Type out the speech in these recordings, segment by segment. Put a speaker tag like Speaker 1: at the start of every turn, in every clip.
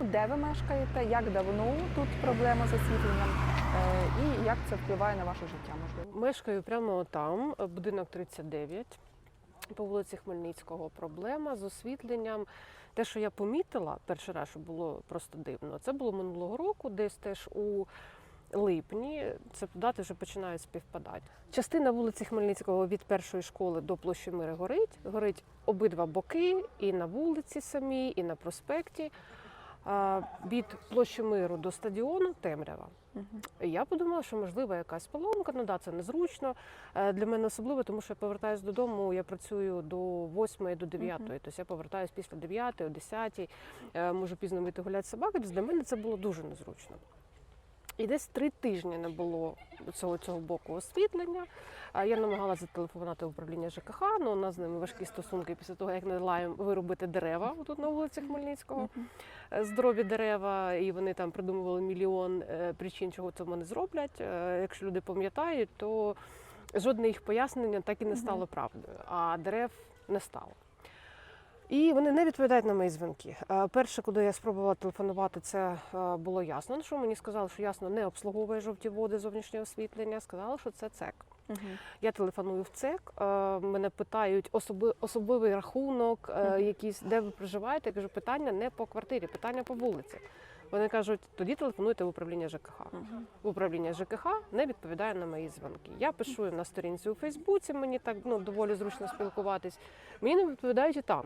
Speaker 1: Де ви мешкаєте? Як давно тут проблема з освітленням? Е, І як це впливає на ваше життя? Можливо?
Speaker 2: Мешкаю прямо там, е, будинок 39, по вулиці Хмельницького. Проблема з освітленням. Те, що я помітила перший раз, що було просто дивно, це було минулого року, десь теж у липні. Це дати вже починають співпадати. Частина вулиці Хмельницького від першої школи до площі Мири горить. Горить обидва боки, і на вулиці самій, і на проспекті. Від площі Миру до стадіону темрява. І Я подумала, що можливо якась поломка. Ну да, це незручно Е, для мене особливо, тому що я повертаюся додому. Я працюю до 8 до 9,
Speaker 1: Мгм.
Speaker 2: тобто я повертаюся після 9, о 10, е, можу пізно вийти гуляти собаки. Для мене це було дуже незручно. І десь три тижні не було цього, цього боку освітлення. Я намагалася зателефонувати в управління ЖКХ, але у нас з ними важкі стосунки після того, як не лаєм виробити дерева тут на вулиці Хмельницького. Е, Здорові дерева, і вони там придумували мільйон е, причин, чого цього не зроблять. Е, Якщо люди пам'ятають, то жодне їх пояснення так і не стало правдою, а дерев не стало. І вони не відповідають на мої дзвінки. Е, Перше, куди я спробувала телефонувати, це е, було ясно. Ну, що мені сказали, що ясно не обслуговує жовті води зовнішнє освітлення. Сказали, що це ЦЕК. Я телефоную в ЦЕК, е, мене питають особи, особливий рахунок,
Speaker 1: угу.
Speaker 2: якісь де ви проживаєте. Я кажу, питання не по квартирі, питання по вулиці. Вони кажуть, тоді телефонуйте в управління ЖКХ. Управління ЖКХ не відповідає на мої дзвінки. Я пишу їм на сторінці у Фейсбуці, мені так ну, доволі зручно спілкуватись. Мені не відповідають і там.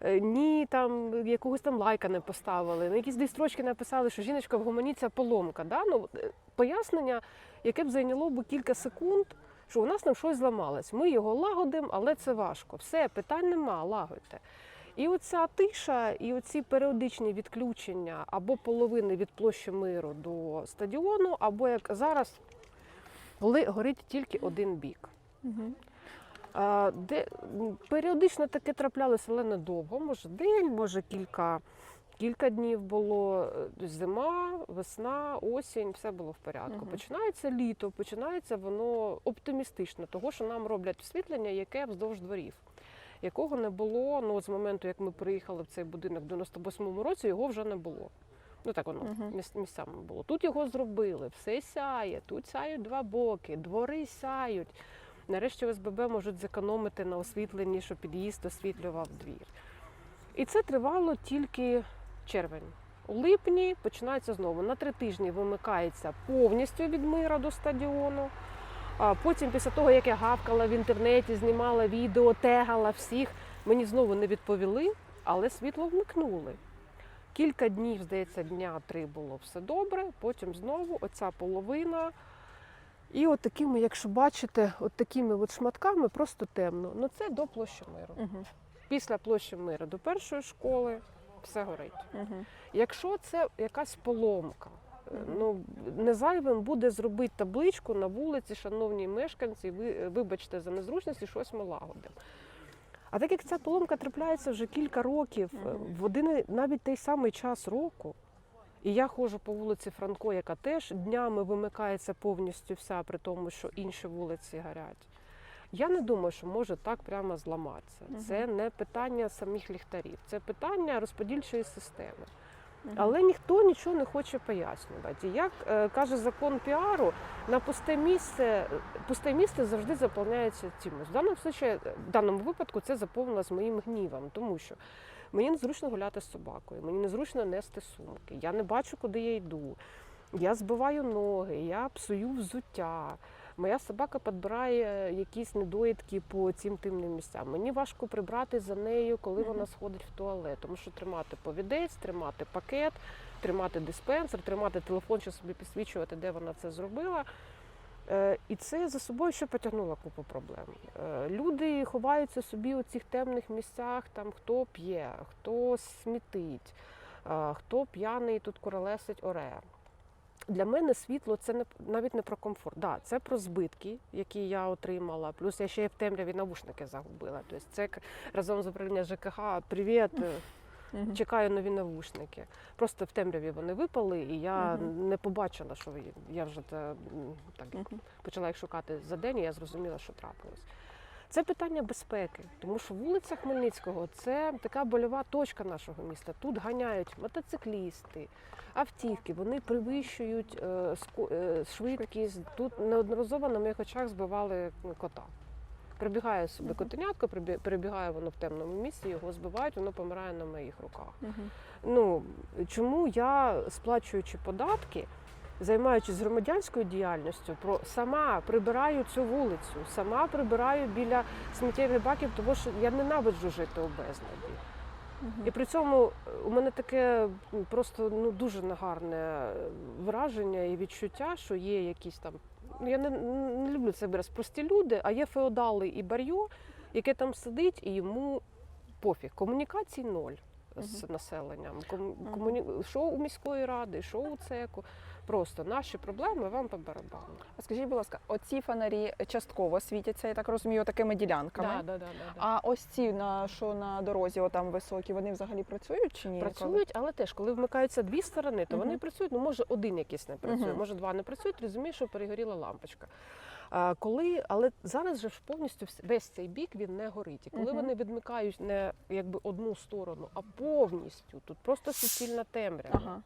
Speaker 2: Е, Ні, там якогось там лайка не поставили, на якісь десь строчки написали, що жіночка вгомоніться поломка. Да? Ну, е, пояснення, яке б зайняло б кілька секунд, що у нас там щось зламалось. Ми його лагодимо, але це важко. Все, питань нема, лагодьте. І оця тиша, і оці періодичні відключення або половини від площі миру до стадіону, або як зараз, коли горить тільки один бік. А, Де періодично таке траплялося, але недовго. Може день, може кілька, кілька днів було. Е, Зима, весна, осінь, все було в порядку.
Speaker 1: Мгм.
Speaker 2: Починається літо, починається воно оптимістично, того, що нам роблять освітлення, яке вздовж дворів. Якого не було ну, з моменту, як ми приїхали в цей будинок в 98-му році, його вже не було. Ну так воно міс- місцями було. Тут його зробили, все сяє, тут сяють два боки, двори сяють. Нарешті ОСББ можуть зекономити на освітленні, що під'їзд освітлював двір. І це тривало тільки червень. У липні починається знову. На три тижні вимикається повністю від мира до стадіону. А потім, після того, як я гавкала в інтернеті, знімала відео, тегала всіх, мені знову не відповіли, але світло вмикнули. Кілька днів, здається, дня три було все добре, потім знову оця половина. І от такими, якщо бачите, от такими от шматками просто темно. Ну це до площі миру. Після площі миру до першої школи все горить. Якщо це якась поломка. Ну не зайвим буде зробити табличку на вулиці, шановні мешканці, ви вибачте за незручності, щось ми лагодимо. А так як ця поломка трапляється вже кілька років, е, в один навіть той самий час року. І я ходжу по вулиці Франко, яка теж днями вимикається повністю вся, при тому, що інші вулиці горять. Я не думаю, що може так прямо зламатися. Це не питання самих ліхтарів, це питання розподільчої системи. Але ніхто нічого не хоче пояснювати. Як е, каже закон піару, на пусте місце пусте місце завжди заповняється чимось. В даному случаї, в даному випадку це заповнилось моїм гнівом, тому що мені незручно гуляти з собакою, мені незручно нести сумки. Я не бачу, куди я йду. Я збиваю ноги, я псую взуття. Моя собака підбирає якісь недоїдки по цим тимним місцям. Мені важко прибрати за нею, коли вона сходить в туалет, тому що тримати повідець, тримати пакет, тримати диспенсер, тримати телефон, щоб собі підсвічувати, де вона це зробила. Е, І це за собою ще потягнуло купу проблем. Е, Люди ховаються собі у цих темних місцях, там хто п'є, хто смітить, е, хто п'яний тут куролесить оре. Для мене світло це не навіть не про комфорт. Да, це про збитки, які я отримала. Плюс я ще й в темряві навушники загубила. Тобто це разом з управлінням ЖКХ. Привіт, е, чекаю нові навушники. Просто в темряві вони випали, і я
Speaker 1: Мгм.
Speaker 2: не побачила, що я вже це м, так почала їх шукати за день, і я зрозуміла, що трапилось. Це питання безпеки, тому що вулиця Хмельницького це така больова точка нашого міста. Тут ганяють мотоциклісти, автівки, вони перевищують е, е, швидкість. Тут неодноразово на моїх очах збивали кота. Прибігає собі котенятко, перебігає воно в темному місці, його збивають, воно помирає на моїх руках.
Speaker 1: Мгм.
Speaker 2: Ну чому я, сплачуючи податки, займаючись громадянською діяльністю, про сама прибираю цю вулицю, сама прибираю біля сміттєвих баків, тому що я ненавиджу жити у безладі. І при цьому е, у мене таке просто ну дуже негарне е, враження і відчуття, що є якісь там. ну, Я не, не люблю це вираз прості люди, а є феодали і бар'йо, яке там сидить, і йому пофіг. Комунікацій ноль з населенням. Кому- комуні... Що у міської ради, що у ЦЕКу. Просто наші проблеми вам по барабану.
Speaker 1: А Скажіть, будь ласка, оці фонарі частково світяться, я так розумію, такими ділянками.
Speaker 2: Да, да, да, да, да.
Speaker 1: А ось ці на що на дорозі, отам високі, вони взагалі працюють чи ні?
Speaker 2: Працюють, але теж, коли вмикаються дві сторони, то вони
Speaker 1: Мгм.
Speaker 2: працюють. Ну, може, один якийсь не працює,
Speaker 1: Мгм.
Speaker 2: може, два не працюють, розумієш, що перегоріла лампочка. А, коли, але зараз же ж повністю весь цей бік він не горить. І коли
Speaker 1: Мгм.
Speaker 2: вони відмикають не якби одну сторону, а повністю тут просто суцільна темрява.
Speaker 1: Ага.